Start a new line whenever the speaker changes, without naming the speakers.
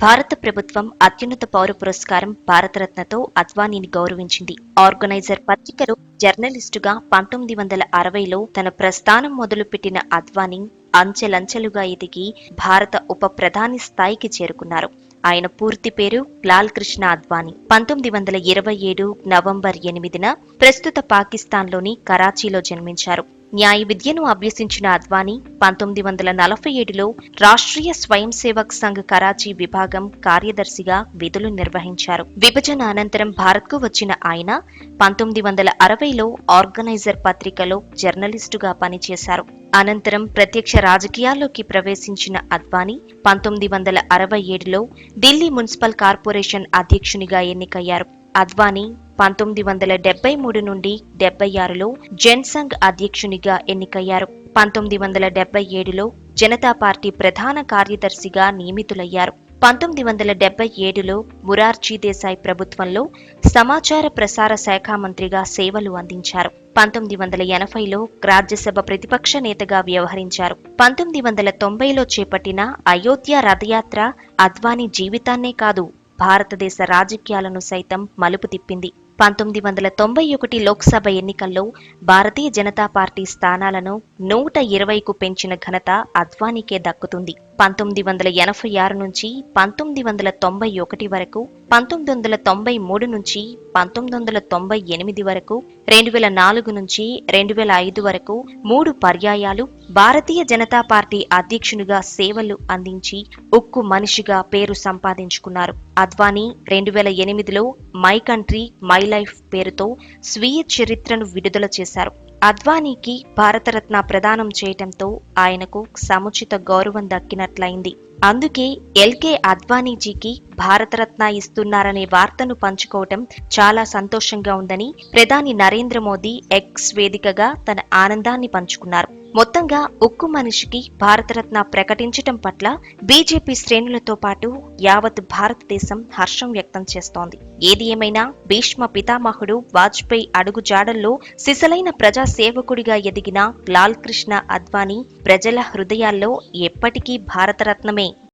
భారత ప్రభుత్వం అత్యున్నత పౌర పురస్కారం భారతరత్నతో అద్వానీని గౌరవించింది. ఆర్గనైజర్ పత్రికలో జర్నలిస్టుగా పంతొమ్మిది వందల అరవైలో తన ప్రస్థానం మొదలుపెట్టిన అద్వానీ అంచెలంచెలుగా ఎదిగి భారత ఉప ప్రధాని స్థాయికి చేరుకున్నారు. ఆయన పూర్తి పేరు లాల్ కృష్ణ అద్వానీ. పంతొమ్మిది వందల ఇరవై ఏడు నవంబర్ ఎనిమిదిన ప్రస్తుత పాకిస్తాన్లోని కరాచీలో జన్మించారు. న్యాయ విద్యను అభ్యసించిన అద్వానీ పంతొమ్మిది వందల నలభై ఏడులో రాష్ట్రీయ స్వయం సేవక్ సంఘ్ కరాచీ విభాగం కార్యదర్శిగా విధులు నిర్వహించారు. విభజన అనంతరం భారత్కు వచ్చిన ఆయన పంతొమ్మిది వందల అరవైలో ఆర్గనైజర్ పత్రికలో జర్నలిస్టుగా పనిచేశారు. అనంతరం ప్రత్యక్ష రాజకీయాల్లోకి ప్రవేశించిన అద్వానీ పంతొమ్మిది వందల అరవై ఏడులో ఢిల్లీ మున్సిపల్ కార్పొరేషన్ అధ్యక్షునిగా ఎన్నికయ్యారు. అద్వానీ పంతొమ్మిది వందల డెబ్బై మూడు నుండి డెబ్బై ఆరులో జన్సంఘ్ అధ్యక్షునిగా ఎన్నికయ్యారు. పంతొమ్మిది వందల డెబ్బై ఏడులో జనతా పార్టీ ప్రధాన కార్యదర్శిగా నియమితులయ్యారు. పంతొమ్మిది వందల డెబ్బై ఏడులో మురార్జీ దేశాయ్ ప్రభుత్వంలో సమాచార ప్రసార శాఖ మంత్రిగా సేవలు అందించారు. పంతొమ్మిది వందల ఎనభైలో రాజ్యసభ ప్రతిపక్ష నేతగా వ్యవహరించారు. పంతొమ్మిది వందల తొంభైలో చేపట్టిన అయోధ్య రథయాత్ర అద్వానీ జీవితాన్నే కాదు భారతదేశ రాజకీయాలను సైతం మలుపు తిప్పింది. పంతొమ్మిది వందల తొంభై ఒకటి లోక్సభ ఎన్నికల్లో భారతీయ జనతా పార్టీ స్థానాలను నూట ఇరవైకు పెంచిన ఘనత అద్వానీకే దక్కుతుంది. పంతొమ్మిది వందల ఎనభై ఆరు నుంచి పంతొమ్మిది వందల తొంభై ఒకటి వరకు పంతొమ్మిది వందల తొంభై మూడు నుంచి పంతొమ్మిది వందల తొంభై ఎనిమిది వరకు రెండు వేల నాలుగు నుంచి రెండు వేల ఐదు వరకు మూడు పర్యాయాలు భారతీయ జనతా పార్టీ అధ్యక్షునిగా సేవలు అందించి ఉక్కు మనిషిగా పేరు సంపాదించుకున్నారు. అద్వానీ రెండు వేల ఎనిమిదిలో మై కంట్రీ మై లైఫ్ పేరుతో స్వీయ చరిత్రను విడుదల చేశారు. అద్వానీకి భారతరత్న ప్రదానం చేయటంతో ఆయనకు సముచిత గౌరవం దక్కినట్లయింది. అందుకే ఎల్కే అద్వానీజీకి భారతరత్న ఇస్తున్నారనే వార్తను పంచుకోవటం చాలా సంతోషంగా ఉందని ప్రధాని నరేంద్ర మోదీ ఎక్స్ వేదికగా తన ఆనందాన్ని పంచుకున్నారు. మొత్తంగా ఉక్కు మనిషికి భారతరత్న ప్రకటించటం పట్ల బీజేపీ శ్రేణులతో పాటు యావత్ భారతదేశం హర్షం వ్యక్తం చేస్తోంది. ఏది ఏమైనా భీష్మ పితామహుడు వాజ్పేయి అడుగు జాడల్లో సిసలైన ప్రజా సేవకుడిగా ఎదిగిన లాల్ కృష్ణ అద్వానీ ప్రజల హృదయాల్లో ఎప్పటికీ భారతరత్నమే.